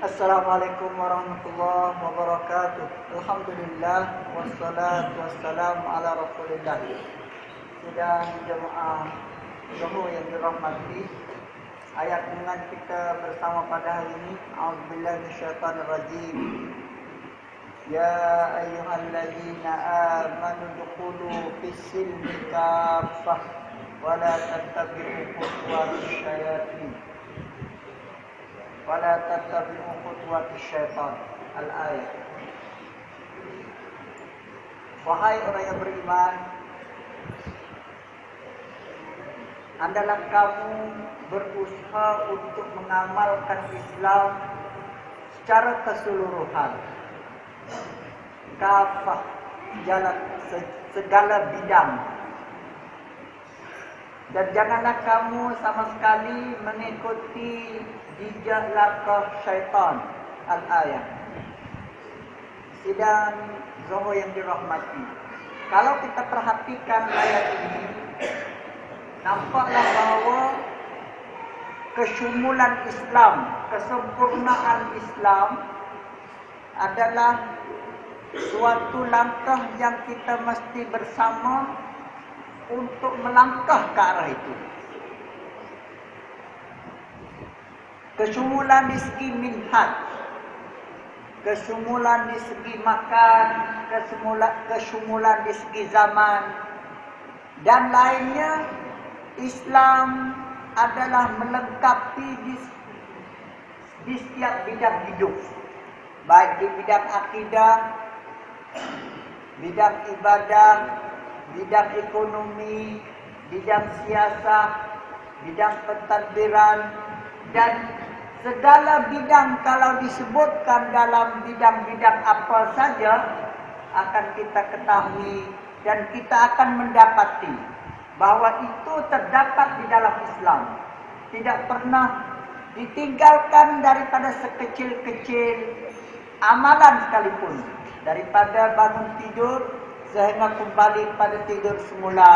Assalamualaikum warahmatullahi wabarakatuh. Alhamdulillah wassalatu wassalamu ala Rasulillah. Sidang jemaah Zuhur yang dirahmati, ayat dengan kita bersama pada hari ini, A'udzubillahi minasyaitonir rajim. Ya ayyuhalladzina amanu dukhulu fis-silmi kaffah wa la tattabi'u syayatin. ولا تتبعوا خطوات الشيطان الآية Wahai orang yang beriman Adalah kamu berusaha untuk mengamalkan Islam secara keseluruhan Kafah jalan segala bidang dan janganlah kamu sama sekali mengikuti jejak langkah syaitan. Al-ayat. Sidang Zohor yang dirahmati. Kalau kita perhatikan ayat ini, nampaklah bahawa kesyumulan Islam, kesempurnaan Islam adalah suatu langkah yang kita mesti bersama untuk melangkah ke arah itu. Kesyumulan di segi minhaj, kesyumulan di segi makan, kesyumulan, kesyumulan di segi zaman, dan lainnya, Islam adalah melengkapi di, di setiap bidang hidup. Baik di bidang akidah, bidang ibadah, bidang ekonomi, bidang siasat, bidang pentadbiran dan segala bidang kalau disebutkan dalam bidang-bidang apa saja akan kita ketahui dan kita akan mendapati bahawa itu terdapat di dalam Islam. Tidak pernah ditinggalkan daripada sekecil-kecil amalan sekalipun. Daripada bangun tidur sehingga kembali pada tidur semula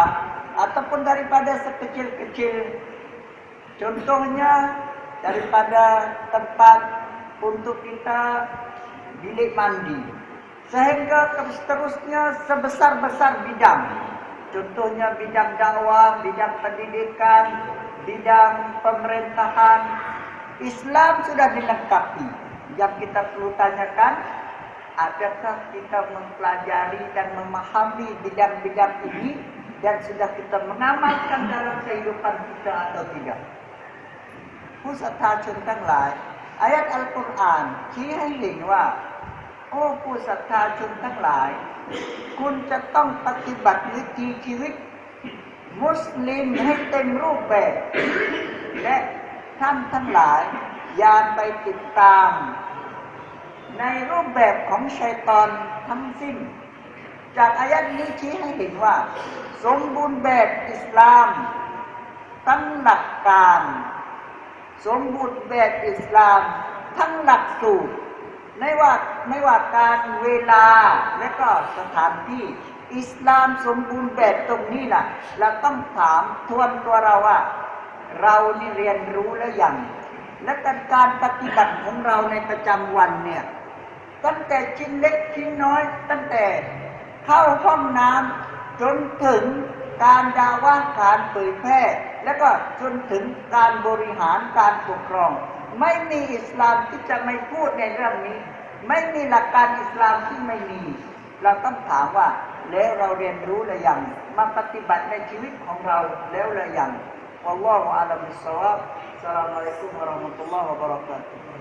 ataupun daripada sekecil-kecil. Contohnya daripada tempat untuk kita bilik mandi. Sehingga seterusnya sebesar-besar bidang. Contohnya bidang dakwah bidang pendidikan bidang pemerintahan. Islam sudah dilengkapi. Yang kita perlu tanyakan adakah kita mempelajari dan memahami bidang-bidang ini dan sudah kita mengamalkan dalam kehidupan kita atau tidak? ผู้ศรัทธาชนทั้งหลายอายะอัลกุรอานชี้ให้เห็นว่าโอ้ผู้ศรัทธาชนทั้งหลาย คุณจะต้องปฏิบัติวิถีชีวิต มุสลิมให้เต็มรูปแบบ และท่านทั้งหลายอย่าไปติดตาม ในรูปแบบของชัยตอนทั้งสิ้น จากอายัดนี้ชี้ให้เห็นว่า สมบูรณ์แบบอิสลามทั้งหลักการ สมบูรณ์แบบอิสลาม ทั้งหลักสูตรไม่ว่าไม่ว่าการเวลาและก็สถานที่ อิสลามสมบูรณ์แบบตรงนี้ล่ะ เราต้องถามทวนตัวเราว่า เรานี่เรียนรู้แล้วยังและการปฏิบัติของเราในประจำวันเนี่ย ตั้งแต่ชิ้นเล็กชิ้นน้อย ตั้งแต่เข้าห้องน้ำจนถึงการดาว่าการเผยแพร่และก็จนถึงการบริหารการปกครอง ไม่มีอิสลามที่จะไม่พูดในเรื่องนี้ ไม่มีหลักการอิสลามที่ไม่มี เราต้องถามว่าแล้วเราเรียนรู้หรือยังมาปฏิบัติในชีวิตของเราแล้วหรือยัง والله أعلم بالصواب السلام عليكم ورحمة الله وبركاته